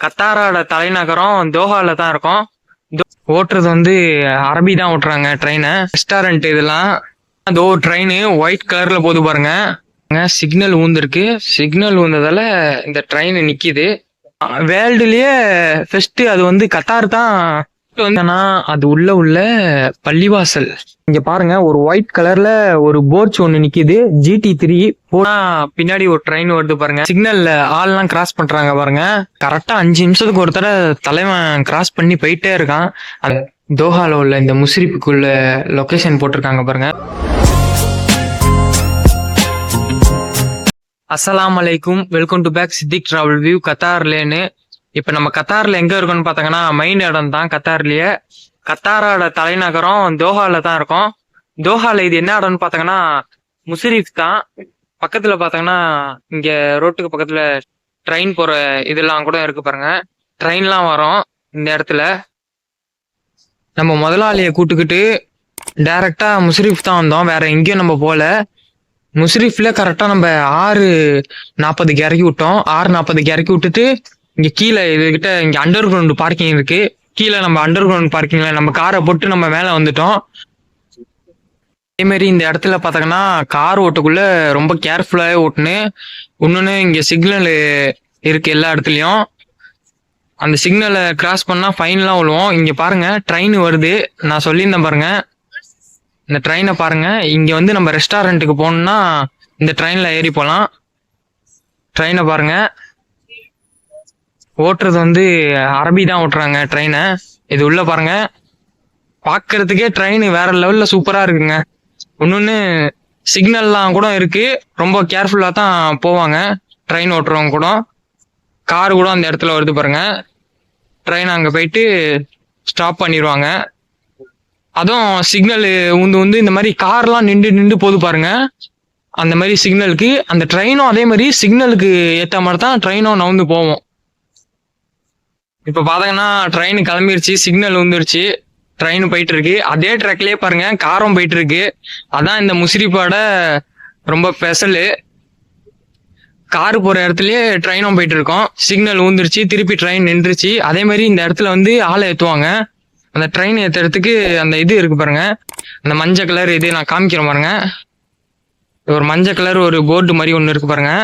கத்தாரோட தலைநகரம் தோஹால தான் இருக்கும். தோ- ஓட்டுறது வந்து அரபி தான் ஓட்டுறாங்க ட்ரெயினை ரெஸ்டாரண்ட் இதெல்லாம் அதோ ட்ரெயின் ஒயிட் கலர்ல போகுது பாருங்க. சிக்னல் ஊந்துருக்கு. சிக்னல் ஊந்ததால இந்த ட்ரெயின் நிக்குது. வேர்ல்டுலயே ஃபர்ஸ்ட் அது வந்து கத்தார் தான் வந்து ஆனா அது உள்ள உள்ள பள்ளிவாசல். இங்க பாருங்க ஒரு ஒயிட் கலர்ல ஒரு போர்ச் ஒன்னு நிக்குது. ஜிடி த்ரீ போனா பின்னாடி ஒரு ட்ரெயின் வருது பாருங்க. சிக்னல்ல ஆள்லாம் கிராஸ் பண்றாங்க பாருங்க. கரெக்டா அஞ்சு நிமிஷத்துக்கு ஒரு தடவை தலைவன் கிராஸ் பண்ணி போயிட்டே இருக்கான். அந்த தோஹால உள்ள இந்த முசிரிப்புக்குள்ள லொகேஷன் போட்டிருக்காங்க பாருங்க. அஸ்லாம் அலைக்கும். Welcome to back Siddique travel view கத்தார்லேன்னு. இப்போ நம்ம கத்தார்ல எங்க இருக்கோம்னு பார்த்தாங்கன்னா மெயின் இடம் தான் கத்தார்லயே. கத்தாரோட தலைநகரம் தோஹால தான் இருக்கும். தோஹால இது என்ன இடம்னு பார்த்தாங்கன்னா முசிரிஃப் தான். பக்கத்துல பார்த்தாங்கன்னா இங்க ரோட்டுக்கு பக்கத்துல ட்ரெயின் போற இதெல்லாம் கூட இருக்கு பாருங்க. ட்ரெயின்லாம் வரும் இந்த இடத்துல. நம்ம முதலாளியை கூட்டுக்கிட்டு டைரக்டா முஸ்ரீஃப் தான் வந்தோம். வேற எங்கேயும் நம்ம போல. முஸ்ரிஃப்ல கரெக்டா நம்ம ஆறு நாற்பதுக்கு இறக்கி விட்டோம். ஆறு நாற்பதுக்கு இறக்கி விட்டுட்டு இங்க கீழே இதுகிட்ட இங்க அண்டர் கிரவுண்ட் பார்க்கிங் இருக்கு. கீழே நம்ம அண்டர் கிரவுண்ட் பார்க்கிங்ல நம்ம காரை போட்டு நம்ம மேல வந்துட்டோம். அதே மாதிரி இந்த இடத்துல பார்த்தோங்கன்னா கார் ஓட்டுக்குள்ள ரொம்ப கேர்ஃபுல்லாக ஓட்டுன்னு இன்னொன்று இங்கே சிக்னல் இருக்கு எல்லா இடத்துலையும். அந்த சிக்னலை கிராஸ் பண்ணால் ஃபைன்லாம் விழுவோம். இங்கே பாருங்க ட்ரெயின் வருது. நான் சொல்லியிருந்தேன் பாருங்க. இந்த ட்ரெயினை பாருங்க. இங்கே வந்து நம்ம ரெஸ்டாரண்ட்டுக்கு போகணுன்னா இந்த ட்ரெயினில் ஏறி போகலாம். ட்ரெயினை பாருங்கள் ஓட்டுறது வந்து அரபி தான் ஓட்டுறாங்க ட்ரெயினை இது உள்ள பாருங்க. பார்க்கறதுக்கே ட்ரெயின் வேற லெவல்ல சூப்பரா இருக்குங்க. ஒன்னொன்னு சிக்னல்லாம் கூட இருக்கு. ரொம்ப கேர்ஃபுல்லா தான் போவாங்க. ட்ரெயின் ஓட்டுறவங்க கூட. கார் கூட அந்த இடத்துல வருது பாருங்க. ட்ரெயின் அங்கே போயிட்டு ஸ்டாப் பண்ணிடுவாங்க அதுவும் சிக்னல் உந்து உந்து இந்த மாதிரி கார்லாம் நின்று நின்று போது பாருங்க. அந்த மாதிரி சிக்னலுக்கு அந்த ட்ரெயினும் அதே மாதிரி சிக்னலுக்கு ஏற்ற மாதிரி தான் ட்ரெயினும் நவுந்து போவோம் இப்போ பார்த்தீங்கன்னா ட்ரெயின் கிளம்பிருச்சு சிக்னல் வந்துருச்சு. ட்ரெயின் போயிட்டு இருக்கு அதே ட்ராக்லயே பாருங்க காரும் போயிட்டு இருக்கு அதான் இந்த முசிறிப்பாட ரொம்ப ஸ்பெஷலு கார் போற இடத்துலயே ட்ரெயினும் போயிட்டு இருக்கோம் சிக்னல் ஊந்துருச்சு திருப்பி ட்ரெயின் நின்றுச்சு. அதே மாதிரி இந்த இடத்துல வந்து ஆளை ஏத்துவாங்க. அந்த ட்ரெயின் ஏத்துறதுக்கு அந்த இது இருக்கு பாருங்க. அந்த மஞ்சள் கலர் இது நான் காமிக்கிறேன் பாருங்க. ஒரு மஞ்சள் கலர் ஒரு போர்டு மாதிரி ஒன்று இருக்கு பாருங்க.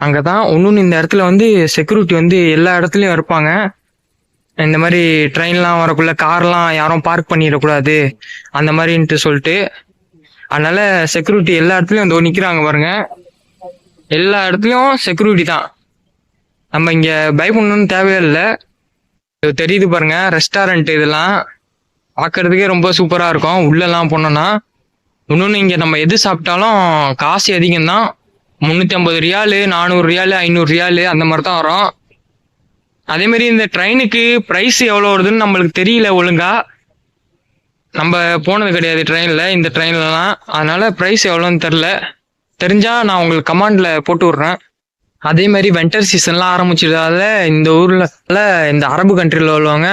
அங்கதான் ஒன்றுன்னு இந்த இடத்துல வந்து செக்யூரிட்டி வந்து எல்லா இடத்துலயும் இருப்பாங்க. இந்த மாதிரி ட்ரெயின்லாம் வரக்குள்ள கார்லாம் யாரும் பார்க் பண்ணிடக்கூடாது அந்த மாதிரின்ட்டு சொல்லிட்டு அதனால செக்யூரிட்டி எல்லா இடத்துலயும் வந்து நிக்கிறாங்க பாருங்க. எல்லா இடத்துலயும் செக்யூரிட்டி தான். நம்ம இங்க பயப்படணும்னு தேவையே இல்லை. தெரியுது பாருங்க ரெஸ்டாரண்ட் இதெல்லாம் பார்க்கறதுக்கே ரொம்ப சூப்பரா இருக்கும். உள்ளெல்லாம் போனோம்னா இன்னொன்று இங்கே நம்ம எது சாப்பிட்டாலும் காசு அதிகம் தான் முந்நூற்றி ஐம்பது ரியாலு நானூறு ரியாலு ஐநூறு ரியாலு அந்த மாதிரி தான் வரும். அதே மாதிரி இந்த ட்ரெயினுக்கு ப்ரைஸ் எவ்வளோ வருதுன்னு நம்மளுக்கு தெரியல ஒழுங்கா. நம்ம போனது கிடையாது ட்ரெயினில் இந்த ட்ரெயின்லலாம் அதனால் ப்ரைஸ் எவ்வளோன்னு தெரில தெரிஞ்சால் நான் உங்களுக்கு கமாண்டில் போட்டு விட்றேன். அதே மாதிரி வெண்டர் சீசன்லாம் ஆரம்பிச்சதால இந்த ஊரில் இந்த அரபு கண்ட்ரியில் உள்ளவங்க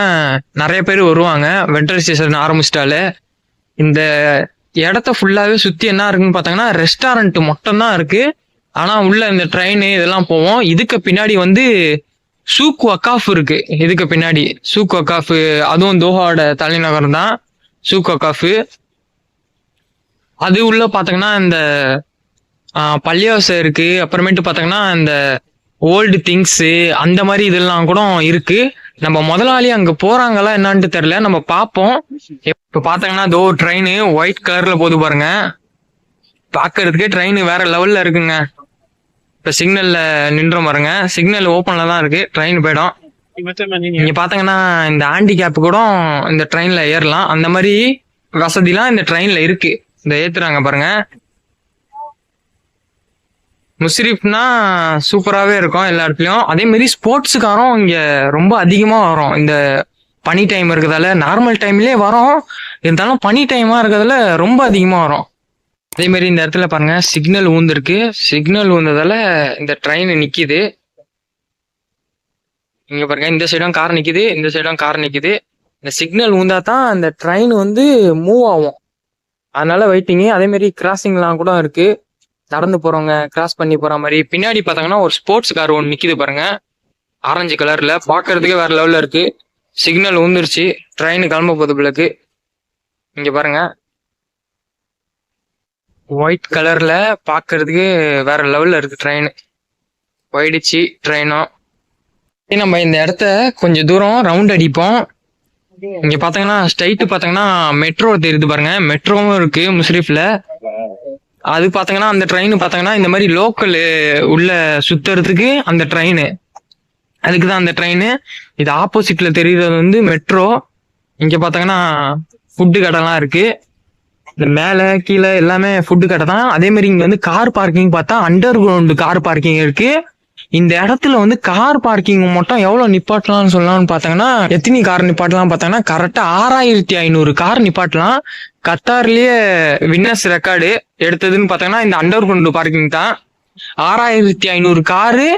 நிறைய பேர் வருவாங்க வெண்டர் சீசன் ஆரம்பிச்சிட்டாலே. இந்த இடத்த ஃபுல்லாகவே சுற்றி என்ன இருக்குன்னு பார்த்தாங்கன்னா ரெஸ்டாரண்ட் மட்டும் தான் ஆனால் ஆனா உள்ள இந்த ட்ரெயின் இதெல்லாம் போவோம். இதுக்கு பின்னாடி வந்து சூக் வக்காஃப் இருக்கு. இதுக்கு பின்னாடி சூக் வக்காஃப் அதுவும் தோஹாவோட தலைநகரம் தான். சூக் வக்காஃப் அது உள்ள பார்த்தீங்கன்னா இந்த ஆஹ் இருக்கு. அப்புறமேட்டு பார்த்தீங்கன்னா இந்த ஓல்டு திங்ஸு அந்த மாதிரி இதெல்லாம் கூட இருக்கு. நம்ம முதலாளி அங்க போறாங்களா என்னான்ட்டு தெரியல. நம்ம பார்ப்போம் இப்ப பாத்தீங்கன்னா தோ ட்ரெயின் ஒயிட் கலர்ல போகுது பாருங்க. பாக்குறதுக்கே ட்ரெயின் வேற லெவல்ல இருக்குங்க. இப்போ சிக்னலில் நின்றோம் பாருங்க. சிக்னல் ஓப்பனில் தான் இருக்கு. ட்ரெயின் போயிடும். நீங்க பாத்தீங்கன்னா இந்த ஹேண்டிகேப் கூட இந்த ட்ரெயின்ல ஏறலாம். அந்த மாதிரி வசதிலாம் இந்த ட்ரெயின்ல இருக்கு. இந்த ஏத்துறாங்க பாருங்க. முஸ்ரிஃப்னா சூப்பராகவே இருக்கும் எல்லா இடத்துலையும். அதே மாதிரி ஸ்போர்ட்ஸுக்காரும் இங்கே ரொம்ப அதிகமாக வரும். இந்த பனி டைம் இருக்கிறதால நார்மல் டைம்லேயே வரும். இருந்தாலும் பனி டைமாக இருக்கிறதால ரொம்ப அதிகமாக வரும். அதே மாதிரி இந்த இடத்துல பாருங்க சிக்னல் ஊந்துருக்கு. சிக்னல் ஊந்ததால இந்த ட்ரெயின் நிற்கிது இங்க பாருங்க இந்த சைடும் கார் நிக்குது இந்த சைடும் கார் நிக்குது. இந்த சிக்னல் ஊந்தா தான் அந்த ட்ரெயின் வந்து மூவ் ஆகும். அதனால வெயிட்டிங்கு அதே மாதிரி கிராசிங்லாம் கூட இருக்கு. நடந்து போறவங்க கிராஸ் பண்ணி போற மாதிரி. பின்னாடி பார்த்தாங்கன்னா ஒரு ஸ்போர்ட்ஸ் கார் ஒன்று நிக்குது பாருங்க. ஆரஞ்சு கலர்ல பார்க்கறதுக்கே வேற லெவல்ல இருக்கு. சிக்னல் ஊந்துருச்சு. ட்ரெயின் கிளம்ப போகுது பிள்ளைக்கு. இங்க பாருங்க. ஒயிட் கலர்ல பார்க்கறதுக்கு வேற லெவல்ல இருக்கு ட்ரெயின் போயிடுச்சு ட்ரெயினும் நம்ம இந்த இடத்த கொஞ்சம் தூரம் ரவுண்ட் அடிப்போம். இங்க பாத்தீங்கன்னா ஸ்ட்ரைட் பாத்தீங்கன்னா மெட்ரோ தெரியுது பாருங்க. மெட்ரோவும் இருக்கு முஸ்ரீஃப்ல. அது பாத்தீங்கன்னா அந்த ட்ரெயின் பாத்தீங்கன்னா இந்த மாதிரி லோக்கல் உள்ள சுத்துறதுக்கு அந்த ட்ரெயின் அதுக்கு தான் அந்த ட்ரெயின் இது ஆப்போசிட்ல தெரியுறது வந்து மெட்ரோ இங்க பாத்தீங்கன்னா ஃபுட்டு கடைலாம் இருக்கு. இந்த மேலே கீழே எல்லாமே ஃபுட்டு கடை தான். அதே மாதிரி இங்க வந்து கார் பார்க்கிங் பார்த்தா அண்டர் கிரவுண்டு கார் பார்க்கிங் இருக்கு. இந்த இடத்துல வந்து கார் பார்க்கிங் மட்டும் எவ்வளவு நிப்பாட்டலாம்னு சொல்லலாம்னு பார்த்தாங்கன்னா எத்தனை கார் நிப்பாட்டலாம் பார்த்தாங்கன்னா கரெக்டா ஆறாயிரத்தி ஐநூறு கார் நிப்பாட்டலாம். கத்தார்லயே வின்னர்ஸ் ரெக்கார்டு எடுத்ததுன்னு பார்த்தாங்கன்னா இந்த அண்டர் கிரவுண்ட் பார்க்கிங் தான். ஆறாயிரத்தி ஐநூறு காரு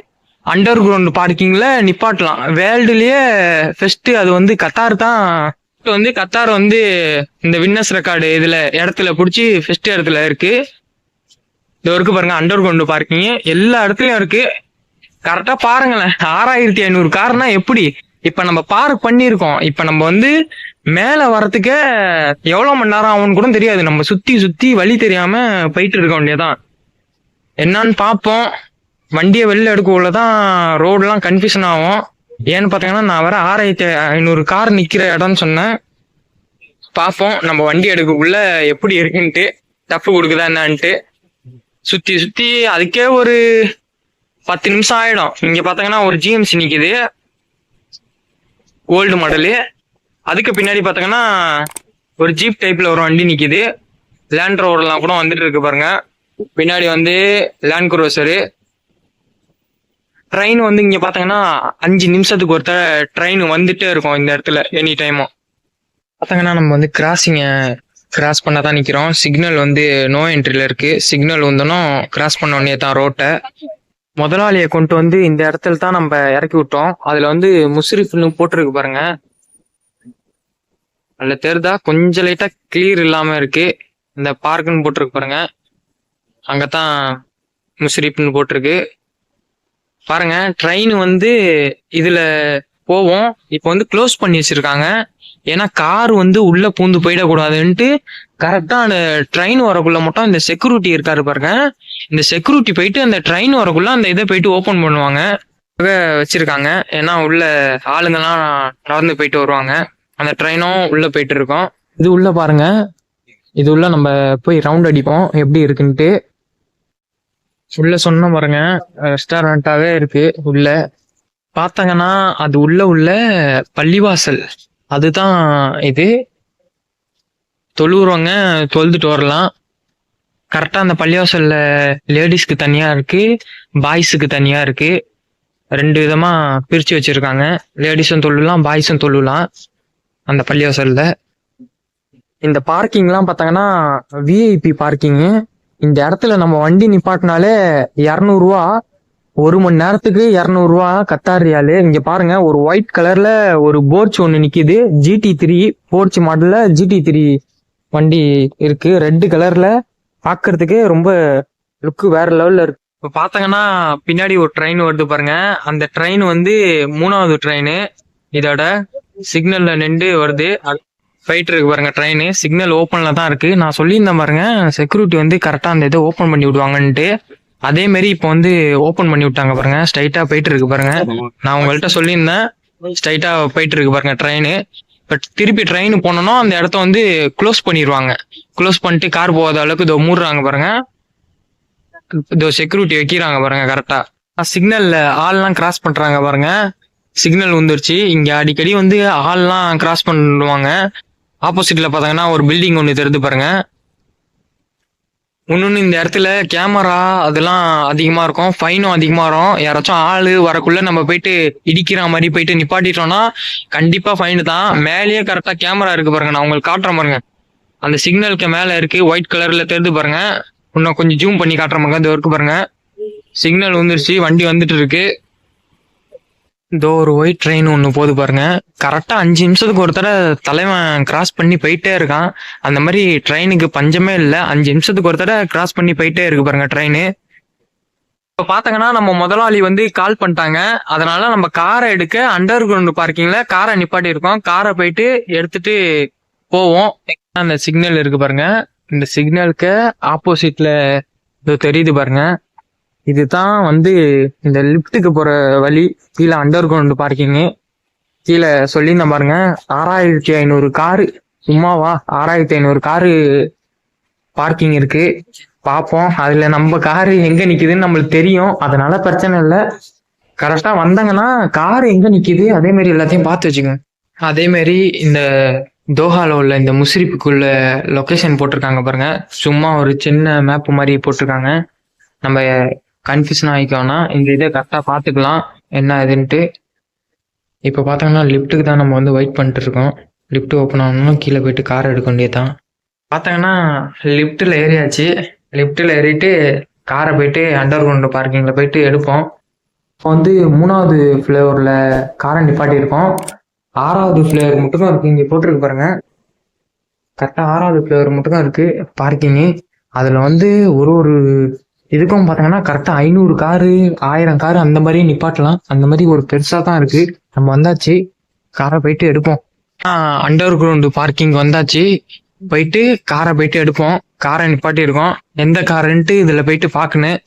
அண்டர் கிரவுண்ட் பார்க்கிங்ல நிப்பாட்டலாம். வேர்ல்டுலயே ஃபர்ஸ்ட் அது வந்து கத்தார் தான் ஃபர்ஸ்ட் வந்து கத்தார் வந்து இந்த வின்னஸ் ரெக்கார்டு இதுல இடத்துல பிடிச்சி ஃபர்ஸ்ட் இடத்துல இருக்கு. இது இருக்கு பாருங்க அண்டர் கிரவுண்ட் பார்க்கிங் எல்லா இடத்துலயும் இருக்கு. கரெக்டா பாருங்களேன். ஆறாயிரத்தி ஐநூறு கார்னா எப்படி? இப்ப நம்ம பார்க் பண்ணியிருக்கோம். இப்ப நம்ம வந்து மேல வரத்துக்கே எவ்வளவு மணி நேரம் ஆகும்னு கூட தெரியாது. நம்ம சுத்தி சுத்தி வழி தெரியாம போயிட்டு இருக்க வேண்டியதான் என்னன்னு பார்ப்போம். வண்டியை வெளில எடுக்கக்குள்ள தான் ரோடெல்லாம் கன்ஃபியூஷன் ஆகும். ஏன்னு பார்த்தீங்கன்னா நான் வர ஆறாயிரத்தி ஐநூறு கார் நிக்கிற இடம்னு சொன்னேன். பார்ப்போம் நம்ம வண்டி எடுக்கக்குள்ள எப்படி இருக்குன்ட்டு டஃப் கொடுக்குதா என்னான்ட்டு. சுத்தி சுத்தி அதுக்கே ஒரு பத்து நிமிஷம் ஆயிடும். இங்க பாத்தீங்கன்னா ஒரு ஜிஎம்சி நிக்குது. ஓல்டு மாடலு அதுக்கு பின்னாடி பாத்தீங்கன்னா ஒரு ஜீப் டைப்ல ஒரு வண்டி நிக்குது. லேண்ட் ரோவர்லாம் கூட வந்துட்டு இருக்கு பாருங்க. பின்னாடி வந்து லேண்ட் குரோசரு ட்ரெயின் வந்து இங்க பாத்தீங்கன்னா அஞ்சு நிமிஷத்துக்கு ஒருத்த ட்ரெயின் வந்துட்டே இருக்கும் இந்த இடத்துல எனி டைமும் பாத்தீங்கன்னா நம்ம வந்து கிராசிங்க கிராஸ் பண்ண தான் நிக்கிறோம். சிக்னல் வந்து நோ என்ட்ரில இருக்கு. சிக்னல் வந்தோம் கிராஸ் பண்ண உடனே தான் ரோட்டை முதலாளியை கொண்டு வந்து இந்த இடத்துல தான் நம்ம இறக்கி விட்டோம். அதுல வந்து முஸ்ரிஃப்னு போட்டிருக்கு பாருங்க. அதுல தெரிதா கொஞ்சம் லைட்டா கிளியர் இல்லாம இருக்கு. இந்த பார்க்குன்னு போட்டிருக்கு பாருங்க. அங்கதான் முஸ்ரிஃப்னு போட்டிருக்கு. பாருங்க ட்ரெயின் வந்து இதுல போவோம். இப்போ வந்து க்ளோஸ் பண்ணி வச்சிருக்காங்க. ஏன்னா கார் வந்து உள்ள பூந்து போயிடக்கூடாதுன்ட்டு கரெக்டா அந்த ட்ரெயின் வரக்குள்ள மட்டும் இந்த செக்யூரிட்டி இருக்காரு பாருங்க. இந்த செக்யூரிட்டி போயிட்டு அந்த ட்ரெயின் வரக்குள்ள அந்த இதை போயிட்டு ஓபன் பண்ணுவாங்க. வச்சிருக்காங்க. ஏன்னா உள்ள ஆளுங்கெல்லாம் நடந்து போயிட்டு வருவாங்க. அந்த ட்ரெயினும் உள்ள போயிட்டு இருக்கோம். இது உள்ள பாருங்க. இது உள்ள நம்ம போய் ரவுண்ட் அடிப்போம். எப்படி இருக்குன்ட்டு. உள்ள சொன்ன பாருங்க. ரெஸ்டாரண்டாவே இருக்கு. உள்ள. பார்த்தாங்கன்னா அது உள்ள உள்ள பள்ளிவாசல். அதுதான் இது. தொழுவுறவங்க தொழுதுட்டு வரலாம். கரெக்டாக அந்த பள்ளிவாசல்ல லேடிஸ்க்கு தனியா இருக்கு. பாய்ஸுக்கு தனியா இருக்கு. ரெண்டு விதமா பிரிச்சு வச்சிருக்காங்க. லேடிஸும் தொழுலாம் பாய்ஸும் தொழுலாம் அந்த பள்ளிவாசல்ல. இந்த பார்க்கிங்லாம் பார்த்தாங்கன்னா விஐபி பார்க்கிங்கு இந்த இடத்துல நம்ம வண்டி நிப்பாட்டினாலே இரநூறுவா ஒரு மணி நேரத்துக்கு இரநூறுவா கத்தார் ரியாலு இங்க பாருங்க ஒரு ஒயிட் கலர்ல ஒரு போர்ச் ஒன்று நிக்குது. ஜிடி த்ரீ போர்ச் மாடல்ல ஜிடி த்ரீ வண்டி இருக்கு. ரெட் கலர்ல பாக்குறதுக்கு ரொம்ப லுக்கு வேற லெவல்ல இருக்கு. இப்போ பார்த்தங்கன்னா பின்னாடி ஒரு ட்ரெயின் வருது பாருங்க. அந்த ட்ரெயின் வந்து மூணாவது ட்ரெயின் இதோட சிக்னல்ல நின்று வருது. ஃபைட் இருக்கு பாருங்க ட்ரெயின் சிக்னல் ஓப்பன்ல தான் இருக்கு. நான் சொல்லியிருந்தேன் பாருங்க செக்யூரிட்டி வந்து கரெக்டா அந்த இதை ஓப்பன் பண்ணி விடுவாங்கன்ட்டு. அதே மாதிரி இப்போ வந்து ஓப்பன் பண்ணி விட்டாங்க பாருங்க. ஸ்ட்ரைட்டா போயிட்டு இருக்கு பாருங்க. நான் உங்கள்கிட்ட சொல்லியிருந்தேன் ஸ்ட்ரைட்டா போயிட்டு இருக்கு பாருங்க ட்ரெயின் பட் திருப்பி ட்ரெயின் போனோம்னா அந்த இடத்த வந்து க்ளோஸ் பண்ணிடுவாங்க க்ளோஸ் பண்ணிட்டு கார் போகாத அளவுக்கு இதோ மூடுறாங்க பாருங்க. இதோ செக்யூரிட்டி வைக்கிறாங்க பாருங்க கரெக்டா சிக்னல்ல ஆள்லாம் கிராஸ் பண்றாங்க பாருங்க. சிக்னல் வந்துருச்சு. இங்க அடிக்கடி வந்து ஆள்லாம் கிராஸ் பண்ணுவாங்க. ஆப்போசிட்ல பார்த்தாங்கன்னா ஒரு பில்டிங் ஒன்று தெரிந்து பாருங்க. இன்னொன்று இந்த இடத்துல கேமரா அதெல்லாம் அதிகமாக இருக்கும். ஃபைனும் அதிகமாக இருக்கும் யாராச்சும் ஆள் வரக்குள்ள நம்ம போயிட்டு இடிக்கிற மாதிரி போயிட்டு நிப்பாட்டிட்டோம்னா கண்டிப்பாக ஃபைனு தான். மேலேயே கரெக்டாக கேமரா இருக்கு பாருங்க. நான் உங்களுக்கு காட்டுறேன் பாருங்க. அந்த சிக்னலுக்கு மேலே இருக்கு. ஒயிட் கலர்ல தெரிந்து பாருங்க. இன்னும் கொஞ்சம் ஜூம் பண்ணி காட்டுற பாருங்க. இந்த ஒர்க்கு பாருங்க. சிக்னல் வந்துருச்சு. வண்டி வந்துட்டு இருக்கு. இதோ ஒரு ஒயிட் ட்ரெயின் ஒன்று போகுது பாருங்க. கரெக்டாக அஞ்சு நிமிஷத்துக்கு ஒரு தடவை தலைவன் கிராஸ் பண்ணி போயிட்டே இருக்கான். அந்த மாதிரி ட்ரெயினுக்கு பஞ்சமே இல்லை. அஞ்சு நிமிஷத்துக்கு ஒரு தடவை கிராஸ் பண்ணி போயிட்டே இருக்கு பாருங்க ட்ரெயின் இப்போ பார்த்தங்கன்னா நம்ம முதலாளி வந்து கால் பண்ணிட்டாங்க. அதனால நம்ம காரை எடுக்க அண்டர் கிரவுண்ட் பார்க்கிங்கில் காரை நிப்பாட்டி இருக்கோம் காரை போயிட்டு எடுத்துட்டு போவோம். அந்த சிக்னல் இருக்கு பாருங்க. இந்த சிக்னலுக்கு ஆப்போசிட்ல இது தெரியுது பாருங்க. இதுதான் வந்து இந்த லிஃப்ட்டுக்கு போற வழி. கீழே அண்டர் கிரவுண்ட் பார்க்கிங்கு கீழே சொல்லியிருந்தேன் பாருங்க ஆறாயிரத்தி ஐநூறு காரு. சும்மாவா ஆறாயிரத்தி ஐநூறு காரு பார்க்கிங் இருக்கு. பார்ப்போம் அதுல நம்ம காரு எங்க நிக்குதுன்னு நம்மளுக்கு தெரியும். அதனால பிரச்சனை இல்லை. கரெக்டா வந்தாங்கன்னா கார் எங்க நிக்குது? அதே மாதிரி எல்லாத்தையும் பார்த்து வச்சுக்கோங்க. அதே மாதிரி இந்த தோஹால உள்ள இந்த முஸ்ரிப்புக்குள்ள லொக்கேஷன் போட்டிருக்காங்க பாருங்க. சும்மா ஒரு சின்ன மேப் மாதிரி போட்டிருக்காங்க. நம்ம கன்ஃபியூஷன் ஆகிக்கோன்னா இந்த இதை கரெக்டாக பார்த்துக்கலாம். என்ன இதுன்ட்டு. இப்போ பார்த்தோம்னா லிஃப்ட்டுக்கு தான் நம்ம வந்து வெயிட் பண்ணிட்டு இருக்கோம். லிஃப்ட் ஓப்பன் ஆகணும் கீழே போயிட்டு கார் எடுக்க வேண்டியதுதான். பார்த்தாங்கன்னா லிஃப்ட்டில் ஏறியாச்சு. லிஃப்ட்டில் ஏறிட்டு காரை போயிட்டு அண்டர் கிரவுண்ட் பார்க்கிங்கில் போயிட்டு எடுப்போம். இப்போ வந்து மூணாவது ஃப்ளேவரில் காரை நிப்பாட்டி இருக்கோம் ஆறாவது ஃப்ளேவர் மட்டும்தான் இருக்குது இங்கே போட்டிருக்கு பாருங்க. கரெக்டாக ஆறாவது ஃப்ளேவர் மட்டும் இருக்குது பார்க்கிங்கு அதில் வந்து ஒரு ஒரு இதுக்கும் பார்த்தீங்கன்னா கரெக்டாக ஐநூறு காரு ஆயிரம் காரு அந்த மாதிரி நிப்பாட்டலாம். அந்த மாதிரி ஒரு பெருசாக தான் இருக்கு. நம்ம வந்தாச்சு காரை போயிட்டு எடுப்போம். அண்டர் கிரவுண்டு பார்க்கிங் வந்தாச்சு. போயிட்டு காரை போயிட்டு எடுப்போம். காரை நிப்பாட்டி இருக்கோம் எந்த காருன்ட்டு இதில் போயிட்டு பார்க்கணும்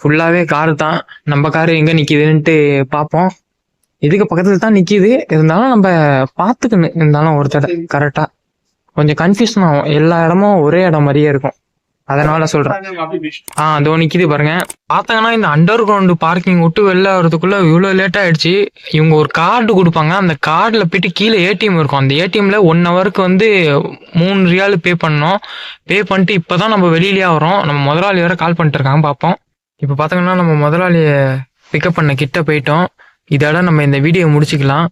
ஃபுல்லாகவே காரு தான். நம்ம காரு எங்கே நிற்கிதுன்ட்டு பார்ப்போம் இதுக்கு பக்கத்தில் தான் நிற்கிது இருந்தாலும் நம்ம பார்த்துக்கணும் இருந்தாலும் ஒரு தடவை கரெக்டாக கொஞ்சம் கன்ஃபியூஷன் ஆகும். எல்லா இடமும் ஒரே இடம் மாதிரியே இருக்கும். அதனால சொல்றேன். ஆ அதோ நிக்குது பாருங்க. பார்த்தாங்கன்னா இந்த அண்டர் கிரவுண்ட் பார்க்கிங் விட்டு வெளில வரதுக்குள்ள இவ்வளோ லேட் ஆயிடுச்சு. இவங்க ஒரு கார்டு கொடுப்பாங்க. அந்த கார்டில் போயிட்டு கீழே ஏடிஎம் இருக்கும். அந்த ஏடிஎம்ல ஒன் ஹவருக்கு வந்து மூணு ரியால் பே பண்ணோம் பே பண்ணிட்டு இப்போதான் நம்ம வெளியிலேயே வரோம் நம்ம முதலாளி வேற கால் பண்ணிட்டு இருக்காங்க பார்ப்போம் இப்போ பார்த்தோங்கன்னா நம்ம முதலாளியை பிக்கப் பண்ண கிட்ட போயிட்டோம். இதோட நம்ம இந்த வீடியோ முடிச்சுக்கலாம்.